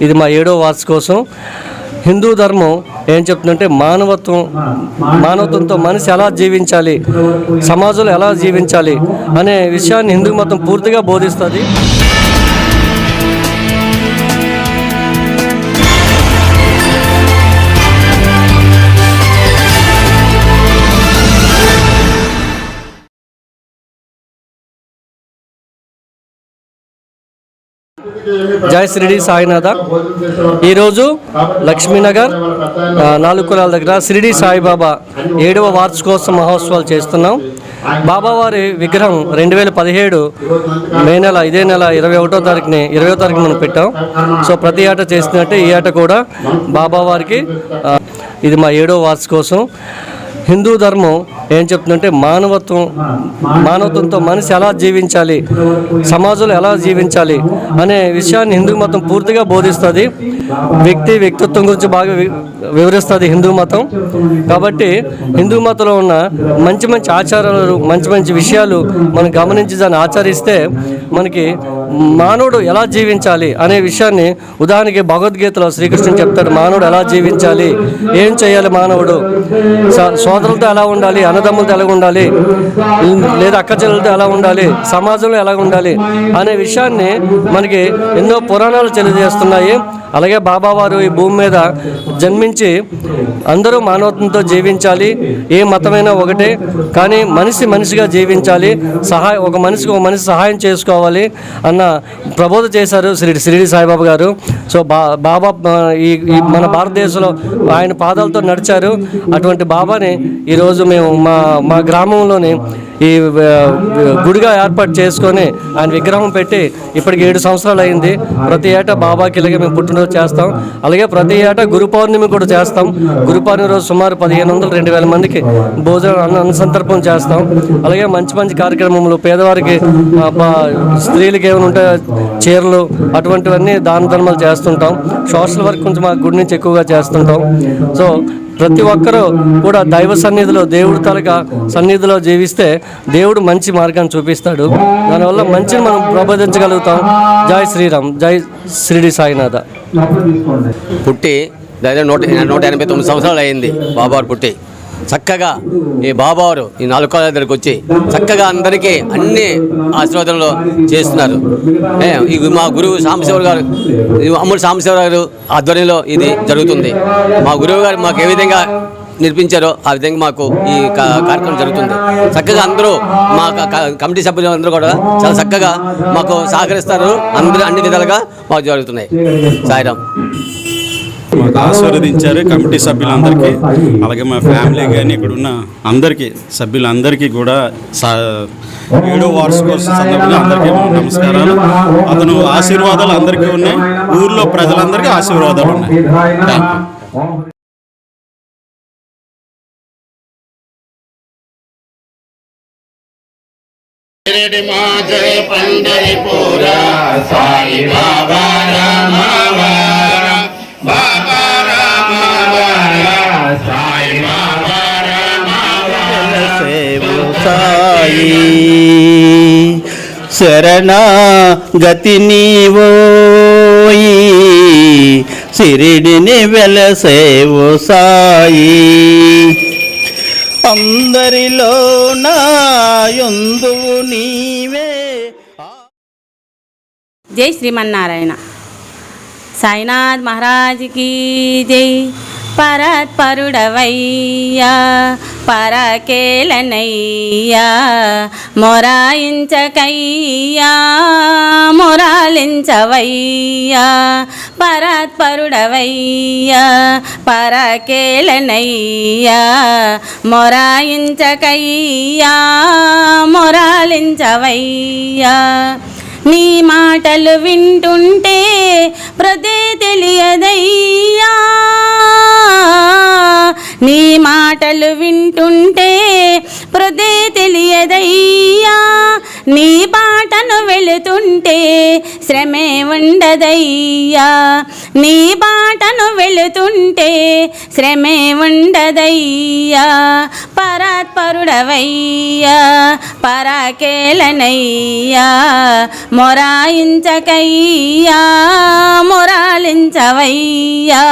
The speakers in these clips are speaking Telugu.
ఇది మా ఏడో వార్షికోసం హిందూ ధర్మం ఏం చెప్తుందంటే మానవత్వం మానవత్వంతో మనిషి ఎలా జీవించాలి సమాజంలో ఎలా జీవించాలి అనే విషయాన్ని హిందూ మతం పూర్తిగా బోధిస్తుంది. జై శ్రీడి సాయినాథ. ఈరోజు లక్ష్మీనగర్ ఆ, నాలుగు కులాల దగ్గర షిరిడి సాయిబాబా ఏడవ వార్షికోత్సవ మహోత్సవాలు చేస్తున్నాం. బాబావారి విగ్రహం రెండు వేల పదిహేడు మే నెల ఇదే నెల ఇరవై ఒకటో తారీఖుని ఇరవై తారీఖు మనం పెట్టాం. సో ప్రతి ఏట చేసినట్టే ఈ ఏట కూడా బాబావారికి ఇది మా ఏడవ వార్షికోత్సవం. హిందూ ధర్మం ఏం చెప్తుందంటే మానవత్వం మానవత్వంతో మనిషి ఎలా జీవించాలి సమాజంలో ఎలా జీవించాలి అనే విషయాన్ని హిందూ మతం పూర్తిగా బోధిస్తుంది. వ్యక్తి వ్యక్తిత్వం గురించి బాగా వివరిస్తుంది హిందూ మతం. కాబట్టి హిందూ మతంలో ఉన్న మంచి మంచి ఆచారాలు మంచి మంచి విషయాలు మనం గమనించి దాన్ని ఆచరిస్తే మనకి మానవుడు ఎలా జీవించాలి అనే విషయాన్ని ఉదాహరణకి భగవద్గీతలో శ్రీకృష్ణుడు చెప్తాడు మానవుడు ఎలా జీవించాలి ఏం చేయాలి మానవుడు? సోదరులతో ఎలా ఉండాలి? అన్నదమ్ములతో ఎలా ఉండాలి? లేదా అక్క చెల్లెలతో ఎలా ఉండాలి? సమాజంలో ఎలా ఉండాలి? అనే విషయాన్ని మనకి ఎన్నో పురాణాలు తెలియజేస్తున్నాయి. అలాగే బాబావారు ఈ భూమి మీద జన్మించి అందరూ మానవత్వంతో జీవించాలి. ఏ మతమైనా ఒకటే కానీ మనిషి మనిషిగా జీవించాలి. సహాయ ఒక మనిషికి ఒక మనిషి సహాయం చేసుకోవాలి అన్న ప్రబోధ చేశారు శ్రీ షిరిడి సాయిబాబా గారు. సో బా బాబా ఈ మన భారతదేశంలో ఆయన పాదాలతో నడిచారు. అటువంటి బాబాని ఈరోజు మేము మా మా గ్రామంలోని ఈ గుడిగా ఏర్పాటు చేసుకొని ఆయన విగ్రహం పెట్టి ఇప్పటికి ఏడు సంవత్సరాలు అయింది. ప్రతి ఏటా బాబాకి ఇలాగే మేము పుట్టినరోజు చేస్తాం. అలాగే ప్రతి ఏటా గురు పౌర్ణమి కూడా చేస్తాం. గురు పౌర్ణమి రోజు సుమారు పదిహేను వందలు రెండు వేల మందికి భోజనం అన్న అన్న చేస్తాం. అలాగే మంచి మంచి కార్యక్రమంలో పేదవారికి స్త్రీలకి ఏమైనా ఉంటే చీరలు అటువంటివన్నీ దాన ధర్మాలు చేస్తుంటాం. సోషల్ వర్క్ కొంచెం మా గుడి నుంచి ఎక్కువగా చేస్తుంటాం. సో ప్రతి ఒక్కరూ కూడా దైవ సన్నిధిలో దేవుడి తలక సన్నిధిలో జీవిస్తే దేవుడు మంచి మార్గాన్ని చూపిస్తాడు. దానివల్ల మంచిని మనం ప్రబోధించగలుగుతాం. జై శ్రీరామ్ జై శ్రీడి సాయినాథ. పుట్టి దాదాపు నూట నూట ఎనభై తొమ్మిది సంవత్సరాలు అయింది బాబావారు పుట్టి. చక్కగా ఈ బాబావారు ఈ నాలుగు కాళ్ళ దగ్గరికి వచ్చి చక్కగా అందరికీ అన్ని ఆశీర్వాదంలో చేస్తున్నారు. ఈ మా గురువు సాంబశివరావు గారు అమ్ముడు సాంబశివరావు గారు ఆధ్వర్యంలో ఇది జరుగుతుంది. మా గురువు గారు మాకు ఏ విధంగా నేర్పించారో ఆ విధంగా మాకు ఈ కా- కార్యక్రమం జరుగుతుంది. చక్కగా అందరూ మా కమిటీ సభ్యులు అందరూ కూడా చాలా చక్కగా మాకు సహకరిస్తారు. అందరూ అన్ని విధాలుగా మాకు జరుగుతున్నాయి. సాయిరామ్. మాకు ఆశీర్వదించారు. కమిటీ సభ్యులందరికీ అలాగే మా ఫ్యామిలీ కానీ ఇక్కడ ఉన్న అందరికీ సభ్యులందరికీ కూడా సా- ఏడో వార్షికోత్సవ సందర్భంగా అందరికీ నమస్కారాలు. అతను ఆశీర్వాదాలు అందరికీ ఉన్నాయి. ఊర్లో ప్రజలందరికీ ఆశీర్వాదాలు ఉన్నాయి. థ్యాంక్ యూ షిరిడి మా జయ పండరిపూర సాయి బాబా రామవార సాయి. శరణ గతి నీవోయి సిరిడిని వెలసేవో సాయి. అందరిలో నాయుందువు నీవే. జై శ్రీమన్నారాయణ. సాయినాథ్ మహారాజ్కి జై. పరత్పరుడవయ్యా పరకేలనయ్యా మొరాయించకయ్యా మొరాలించవయ్యా పరత్పరుడవయ్యా పరకేలనయ్యా మొరాయించకయ్యా మొరాలించవయ్యా. నీ మాటలు వింటుంటే ప్రదే తెలియదయ్యా. నీ మాటలు వింటుంటే ప్రదే తెలియదయ్యా. నీ బాటను వెళుతుంటే శ్రమే ఉండదయ్యా. నీ బాటను వెళుతుంటే శ్రమే ఉండదయ్యా. పరాత్పరుడవయ్యా పరాకేలనయ్యా. మొరాయించకయ్యా మొరాలించవయ్యా.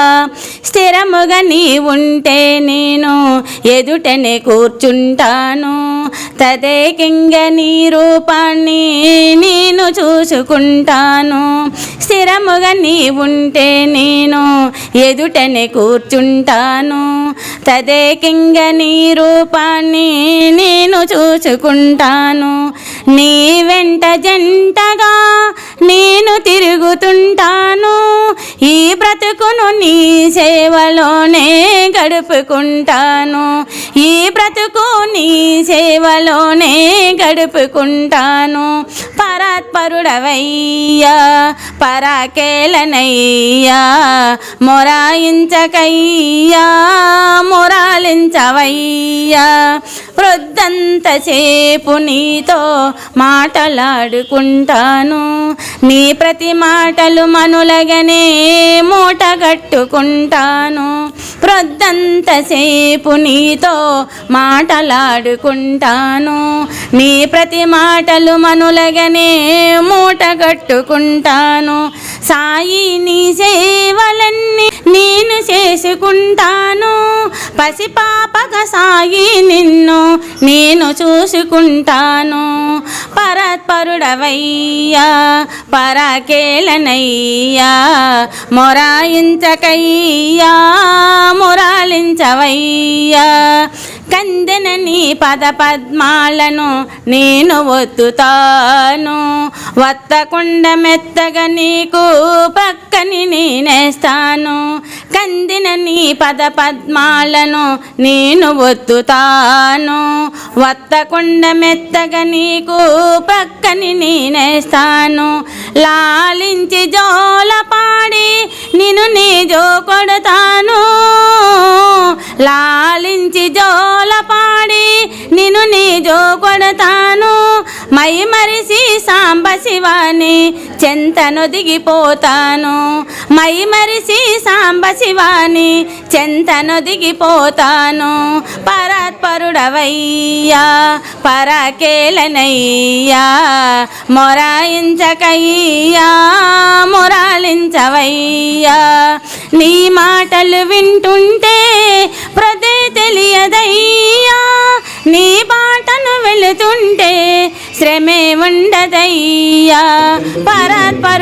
స్థిరముగా నీ ఉంటే నేను ఎదుటనే కూర్చుంటాను. తదేకింగ నీ రూపాన్ని నేను చూసుకుంటాను. స్థిరముగా నీ ఉంటే నేను ఎదుటనే కూర్చుంటాను. తదేకింగ నీ రూపాన్ని నేను చూసుకుంటాను. నీ వెంట జంటగా నేను తిరుగుతుంటాను. ఈ బ్రతుకును నీ సేవలోనే గడుపుకుంటాను. ఈ బ్రతుకు నీ సేవలోనే గడుపుకుంటాను. పరాత్పరుడవయ్యా పరాకేలనయ్యా మొరాయించకయ్యా మొరాలించవయ్యా. ప్రొద్దంతసేపు నీతో మాటలాడుకుంటాను. నీ ప్రతి మాటలు మనులగనే మూటగట్టుకుంటాను ప్రొద్దంతసేపు నీతో మాటలాడుకుంటాను. నీ ప్రతి మాటలు మనులగనే మూటగట్టుకుంటాను సాయి నీ సేవలన్నీ నేను చేసుకుంటాను. పసిపాపక సాయి నిన్ను నేను చూసుకుంటాను. పరత్పరుడవయ్యా పరాకేలనయ్యా మొరాయించకయ్యా మొరాలించవయ్యా. కందెన నీ పద పద్మాలను నేను ఒత్తుతాను. వత్తకుండ మెత్తగా నీకు పక్కని నేనేస్తాను. కందిన నీ పద పద్మాలను నేను ఒత్తుతాను. వత్తకుండ మెత్తగా నీకు పక్కని నేనేస్తాను లాలించి జోల పాడి నిన్ను నీ జో కొడతాను. లాలించి జోల పాడి నిన్ను నీ జో కొడతాను. మై మరిసి సాంబ శివాని చెంతను దిగిపోతాను మై మరిసి సాంబ శివాని చెంతను దిగిపోతాను పరాత్పరుడవయ్యా పరాకేలనయ్యా మొరాయించకయ్యా మొరాలించవయ్యా. నీ మాటలు వింటుంటే ప్రదే తెలియదయ్యా నీ బాటను వెళుతుంటే శ్రమే ఉండదయ్యా. పరాత్పరుడవయ్యా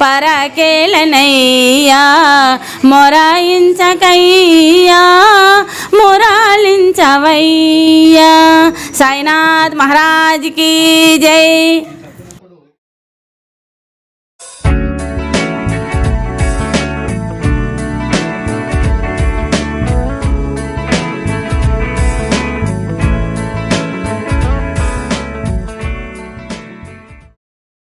పరాకేలనయ్యా. మొరాయించకయ్యా మొరాలించవయ్యా. సాయినాథ్ మహారాజ్కి జై.